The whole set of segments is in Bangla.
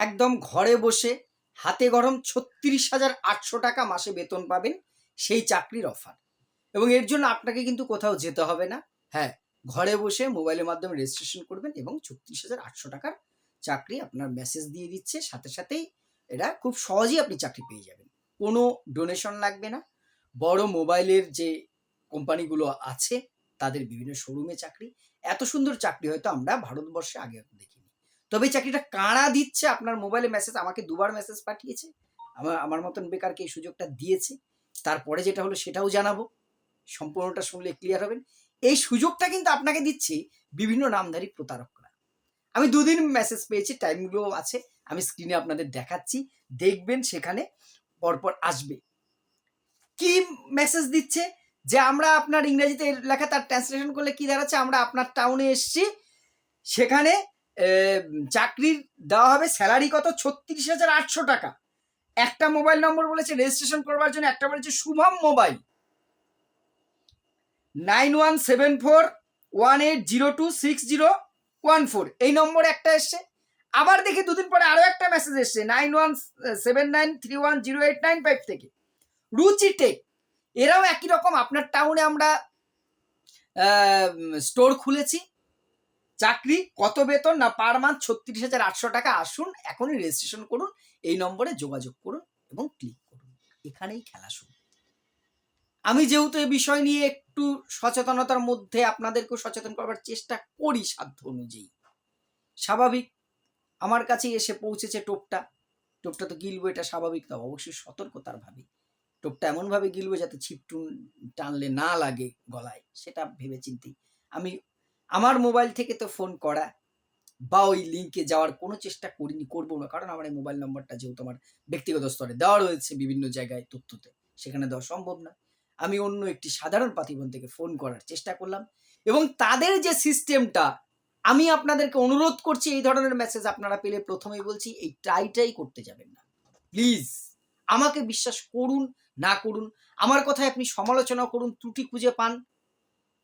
একদম ঘরে বসে হাতে গরম ছত্রিশ হাজার আটশো টাকা মাসে বেতন পাবেন সেই চাকরির অফার। এবং এর জন্য আপনাকে কিন্তু কোথাও যেতে হবে না। হ্যাঁ ঘরে বসে মোবাইলের মাধ্যমে রেজিস্ট্রেশন করবেন এবং ছত্রিশ হাজার আটশো টাকার চাকরি আপনার মেসেজ দিয়ে দিচ্ছে। সাথে সাথেই এটা খুব সহজেই আপনি চাকরি পেয়ে যাবেন। কোনো ডোনেশন লাগবে না। বড় মোবাইলের যে কোম্পানিগুলো আছে, তাদের বিভিন্ন শোরুমে চাকরি। এত সুন্দর চাকরি হয়তো আমরা ভারতবর্ষে আগে দেখিনি। তবে এই চাকরিটা কারা দিচ্ছে? আপনার মোবাইলে মেসেজ আমাকে দুবার মেসেজ পাঠিয়েছে। আমার আমার মতন বেকারকে এই সুযোগটা দিয়েছে। তারপরে যেটা হলো সেটাও জানাব। সম্পূর্ণটা শুনলে ক্লিয়ার হবেন। এই সুযোগটা কিন্তু আপনাকে দিচ্ছে বিভিন্ন নামধারী প্রতারকরা। আমি দুদিন মেসেজ পেয়েছি টাইমগুলো আছে। আমি স্ক্রিনে আপনাদের দেখাচ্ছি। দেখবেন সেখানে পরপর আসবে। কি মেসেজ দিচ্ছে? যে আমরা আপনার ইংরেজিতে লেখা, তার ট্রান্সলেশন করলে কি দাঁড়াচ্ছে আমরা আপনার টাউনে এসেছি। সেখানে চাকরির দেওয়া হবে স্যালারি কত? ছত্রিশ হাজার আটশো টাকা। একটা মোবাইল নম্বর বলেছে রেজিস্ট্রেশন করবার জন্য, একটা বলেছে Shubham mobile. Nine one seven four one eight zero two six zero one four. এই নম্বর একটা এসছে। আবার দেখি দুদিন পরে আরও একটা মেসেজ এসছে, nine one seven nine three one zero eight nine five থেকে। রুচি টেক, এরাও একই রকম। আপনার টাউনে আমরা স্টোর খুলেছি। চাকরি, কত বেতন না পার মান্থ ছত্রিশ হাজার আটশো টাকা আসুন, এখনই রেজিস্ট্রেশন করুন, এই নম্বরে যোগাযোগ করুন এবং ক্লিক করুন। এখানেই খেলা শুরু। আমি যেহেতু এই বিষয় নিয়ে একটু সচেতনতার মধ্যে আপনাদেরকেও সচেতন করবার চেষ্টা করি সাধ্য অনুযায়ী। স্বাভাবিক, আমার কাছে এসে পৌঁছেছে টোপটা। টোপটা তো গিলবো, এটা স্বাভাবিক তো অবশ্যই সতর্কতার ভাবে। টোপটা এমনভাবে গিলবো যাতে ছিপটুন টানলে না লাগে গলায়, সেটা ভেবে চিন্তেই আমি আমার মোবাইল থেকে তো ফোন করা বা ওই লিঙ্কে যাওয়ার কোনো চেষ্টা করিনি, করব না। কারণ আমার এই মোবাইল নম্বরটা যেহেতু আমার ব্যক্তিগত স্তরে দেওয়া রয়েছে বিভিন্ন জায়গায় তথ্যতে, সেখানে দেওয়া সম্ভব না। আমি অন্য একটি সাধারণ পাতিবন থেকে ফোন করার চেষ্টা করলাম এবং তাদের যে সিস্টেমটা আমি আপনাদেরকে অনুরোধ করছি এই ধরনের মেসেজ আপনারা পেলে প্রথমেই বলছি, এই ট্রাইটাই করতে যাবেন না। প্লিজ আমাকে বিশ্বাস করুন, না করুন। আমার কথায় আপনি সমালোচনা করুন, ত্রুটি খুঁজে পান।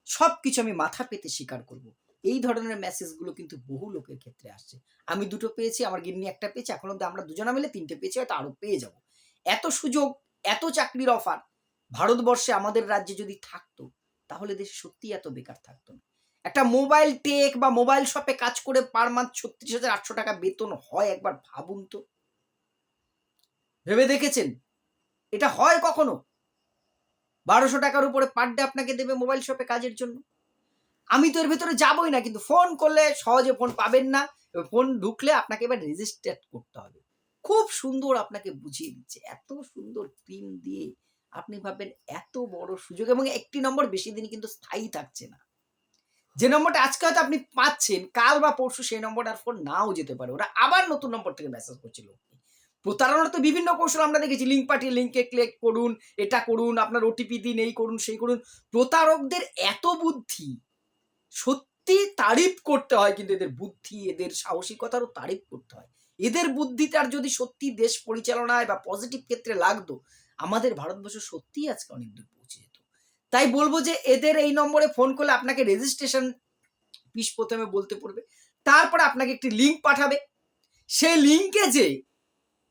সব কিছু আমি মাথা পেতে স্বীকার করব। এই ধরনের মেসেজগুলো কিন্তু বহু লোকের ক্ষেত্রে আসছে। আমি দুটো পেয়েছি, আমার গিন্নি একটা পেয়েছি, এখন অব্দি আমরা দুজনা মিলে তিনটে পেয়েছি, হয়তো আরও পেয়ে যাব। এত সুযোগ, এত চাকরির অফার ভারতবর্ষে আমাদের রাজ্যে যদি থাকতো, তাহলে দেশে সত্যি এত বেকার থাকতো না। একটা মোবাইল টেক বা মোবাইল শপে কাজ করে পার মান্থ ছত্রিশ হাজার আটশো টাকা বেতন হয় একবার ভাবুন তো। ভেবে দেখেছেন? এটা হয় কখনো? বারোশো টাকার উপরে পার ডে আপনাকে দেবে মোবাইল শপে কাজের জন্য। আমি তো এর ভেতরে যাবই না, কিন্তু ফোন করলে সহজে ফোন পাবেন না ফোন ঢুকলে আপনাকে এবার রেজিস্টার করতে হবে। খুব সুন্দর আপনাকে বুঝিয়ে দিচ্ছে, এত সুন্দর ক্রিম দিয়ে আপনি ভাববেন এত বড় সুযোগ, এবং একটি নম্বর বেশি দিন কিন্তু স্থায়ী থাকছে না। যে নম্বরটা আজকে হয়তো আপনি পাচ্ছেন, কাল বা পরশু সেই নম্বরটা আর ফোন নাও যেতে পারে। ওরা আবার নতুন নম্বর থেকে মেসেজ করছে লোককে। প্রতারণার তো বিভিন্ন কৌশল আমরা দেখেছি। লিঙ্ক পাঠিয়ে লিঙ্কে ক্লিক করুন, এটা করুন, আপনার ওটিপি দিন, এই করুন, সেই করুন। প্রতারকদের এত বুদ্ধি, সত্যি তারিফ করতে হয় কিন্তু এদের বুদ্ধি, এদের সাহসিকতারও তারিফ করতে হয়। এদের বুদ্ধিটার যদি সত্যি দেশ পরিচালনায় বা পজিটিভ ক্ষেত্রে লাগতো, আমাদের ভারতবর্ষ সত্যিই আজকে অনেক দূর পৌঁছে যেত। তাই বলব যে এদের এই নম্বরে ফোন করলে আপনাকে রেজিস্ট্রেশন ফিস প্রথমে বলতে পড়বে। তারপরে আপনাকে একটি লিঙ্ক পাঠাবে। সেই লিঙ্কে যে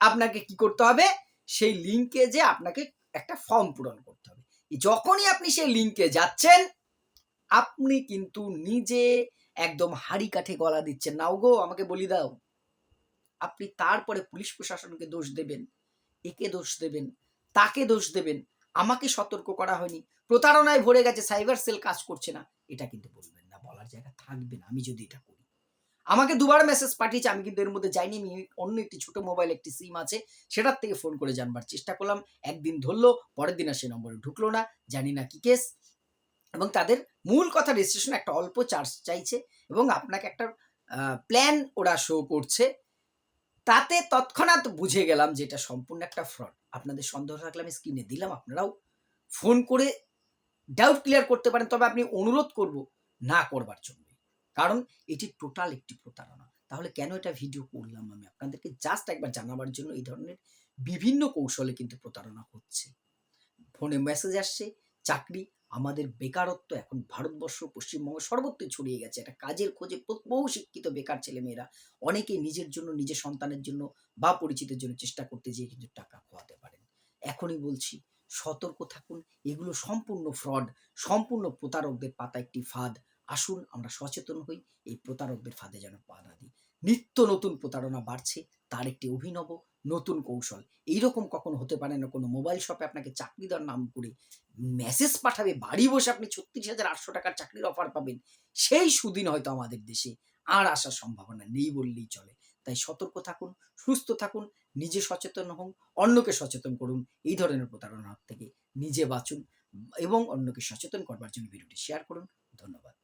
আপনাকে কি করতে হবে? সেই লিঙ্কে যে আপনাকে একটা ফর্ম পূরণ করতে হবে। যখনই আপনি সেই লিঙ্কে যাচ্ছেন, আপনি কিন্তু নিজে একদম হাড়ি কাঠে গলা দিচ্ছেন। নাও গো, আমাকে বলি দাও। আপনি তারপরে পুলিশ প্রশাসনকে দোষ দেবেন। একে দোষ দেবেন, তাকে দোষ দেবেন। আমাকে সতর্ক করা হয়নি। প্রতারণায় ভরে গেছে সাইবার সেল কাজ করছে না। এটা কিন্তু বলবেন না, বলার জায়গা থাকবে না। আমি যদি এটা আমাকে দুবার মেসেজ পাঠিয়েছে, আমি কিন্তু এর মধ্যে যাইনি, আমি অন্য একটি ছোট মোবাইল একটি সিম আছে, সেটার থেকে ফোন করে জানবার চেষ্টা করলাম। একদিন ধরলো, পরের দিন আর সে নম্বরে ঢুকলো না, জানি না কি কেস এবং তাদের মূল কথা রেজিস্ট্রেশন একটা অল্প চার্জ চাইছে এবং আপনাকে একটা প্ল্যান ওরা শো করছে। তাতে তৎক্ষণাৎ বুঝে গেলাম যে এটা সম্পূর্ণ একটা ফ্রড আপনাদের সন্দেহ থাকলে আমি স্ক্রিনে দিলাম, আপনারাও ফোন করে ডাউট ক্লিয়ার করতে পারেন, তবে আপনি অনুরোধ করব, না করবার জন্য। কারণ এটি টোটাল একটি প্রতারণা। তাহলে কেন এটা ভিডিও করলাম আমি? আপনাদেরকে জাস্ট একবার জানাবার জন্য এই ধরনের বিভিন্ন কৌশলে কিন্তু প্রতারণা হচ্ছে। ফোনে মেসেজ আসছে, চাকরি, আমাদের বেকারত্ব, এখন ভারতবর্ষ, পশ্চিমবঙ্গ সর্বত্র ছড়িয়ে গেছে। একটা কাজের খোঁজে বহু শিক্ষিত বেকার ছেলেমেয়েরা অনেকেই নিজের জন্য, নিজের সন্তানের জন্য বা পরিচিতের জন্য চেষ্টা করতে যেয়ে কিন্তু টাকা খোয়াতে পারেন। এখনই বলছি, সতর্ক থাকুন। এগুলো সম্পূর্ণ ফ্রড সম্পূর্ণ প্রতারকদের পাতা একটি ফাঁদ। আসুন আমরা সচেতন হই, এই প্রতারকদের ফাঁদে যেন পা না দিই। নিত্য নতুন প্রতারণা বাড়ছে, তার একটি অভিনব নতুন কৌশল। এইরকম কখনো হতে পারে না, কোনো মোবাইল শপে আপনাকে চাকরি দেওয়ার নাম করে মেসেজ পাঠাবে, বাড়ি বসে আপনি ছত্রিশ হাজার আটশো টাকার চাকরির অফার পাবেন। সেই সুদিন হয়তো আমাদের দেশে আর আসার সম্ভাবনা নেই বললেই চলে। তাই সতর্ক থাকুন, সুস্থ থাকুন, নিজে সচেতন হন, অন্যকে সচেতন করুন, এই ধরনের প্রতারণার থেকে নিজে বাঁচুন এবং অন্যকে সচেতন করবার জন্য ভিডিওটি শেয়ার করুন। ধন্যবাদ।